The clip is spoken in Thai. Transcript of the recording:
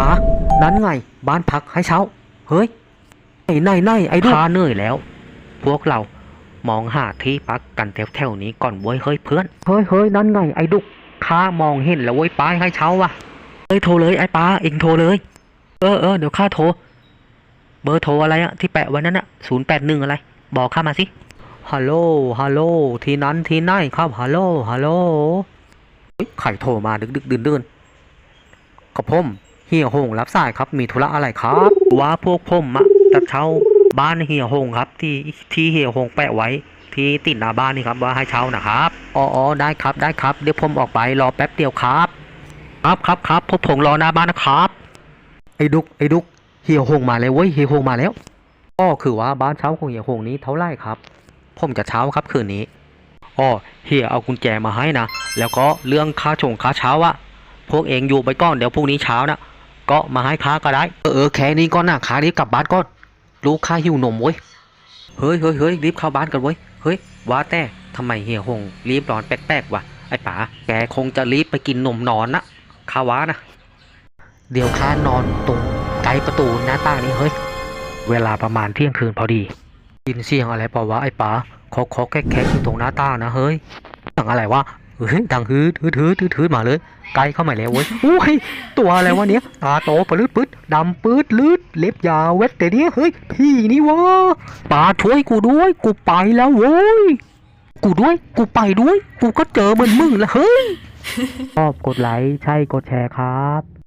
ป๋านั้นไง บ้านพักให้เช่าเฮ้ยไอ้ไหนไหนไอ้ดุกข้าเหนื่อยแล้ว พวกเรามองหาที่พักกันแถวๆนี้ก่อนเว้ยเฮ้ยเพื่อนเฮ้ยเฮ้ยนั่นไงไอ้ดุกข้ามองเห็นแล้วเว้ยป้ายให้เช่าว่ะเฮ้ยโทรเลยไอ้ป้าเองโทรเลย เออเออเดี๋ยวข้าโทร เบอร์โทรอะไรอะที่แปะไว้นั่นอะศูนย์แปดหนึ่งอะไร บอกข้ามาสิฮัลโหลฮัลโหลที่นั้นที่ไหนครับฮัลโหลฮัลโหลเฮ้ยใครโทรมาดึกดึกดื่นดื่นกับผม เฮียหงรับสายครับมีธุระอะไรครับ ว่าพวกผมอะจะเช่าบ้านเฮียหงครับ ที่ที่เฮียหงแปะไว้ ที่ติดหน้าบ้านนี่ครับว่าให้เช่านะครับอ๋อออได้ครับได้ครับเดี๋ยวผมออกไปรอแป๊บเดียวครับ ครับครับครับพวกผมรอหน้าบ้านนะครับไอ้ดุกไอ้ดุกเฮียหงมาแล้วเว้ยเฮียหงมาแล้ว ก็คือว่าบ้านเช่าของเฮียหงนี้เท่าไหร่ครับ ผมจะเช่าครับคืนนี้อ๋อเฮียเอากุญแจมาให้นะแล้วก็เรื่องค่าชงค่าเช้าอะพวกเองอยู่ไปก่อนเดี๋ยวพรุ่งนี้เช้านะ ก็มาให้ค้าก็ได้ เออเออแค่นี้ก็น่าค้ารีบกลับบ้านก่อนลูกค้าหิวนมเว้ยเฮ้ยเฮ้ยเฮ้ยรีบเข้าบ้านกันเว้ยเฮ้ยว่าแต่ทำไมเฮียหงรีบร้อนแปลกๆวะไอ้ป๋าแกคงจะรีบไปกินนมนอนนะข้าว่านะ เดี๋ยวข้านอนตรงไกลประตูหน้าต่างนี้เฮ้ย เวลาประมาณเที่ยงคืนพอดียินเสียงอะไรเปล่าวะไอ้ป๋าเคาะเคาะแก๊กแก๊กอยู่ตรงหน้าต่างนะเฮ้ยเสียงอะไรวะ เฮ้ยดังฮืดฮืดฮืดฮืดฮืดมาเลยไกลเข้ามาแล้วเว้ยอุ้ยตัวอะไรวะเนี้ยตาโตปลืดปืดดำปืดลืดเล็บยาวเวทแต่เนี้ยเฮ้ยพี่นี่วะป๋าช่วยกูด้วย กูไปแล้วเว้ยกูด้วย กูไปด้วย กูก็เจอเหมือนมึงละเฮ้ยชอบกดไลค์ใช่กดแชร์ครับ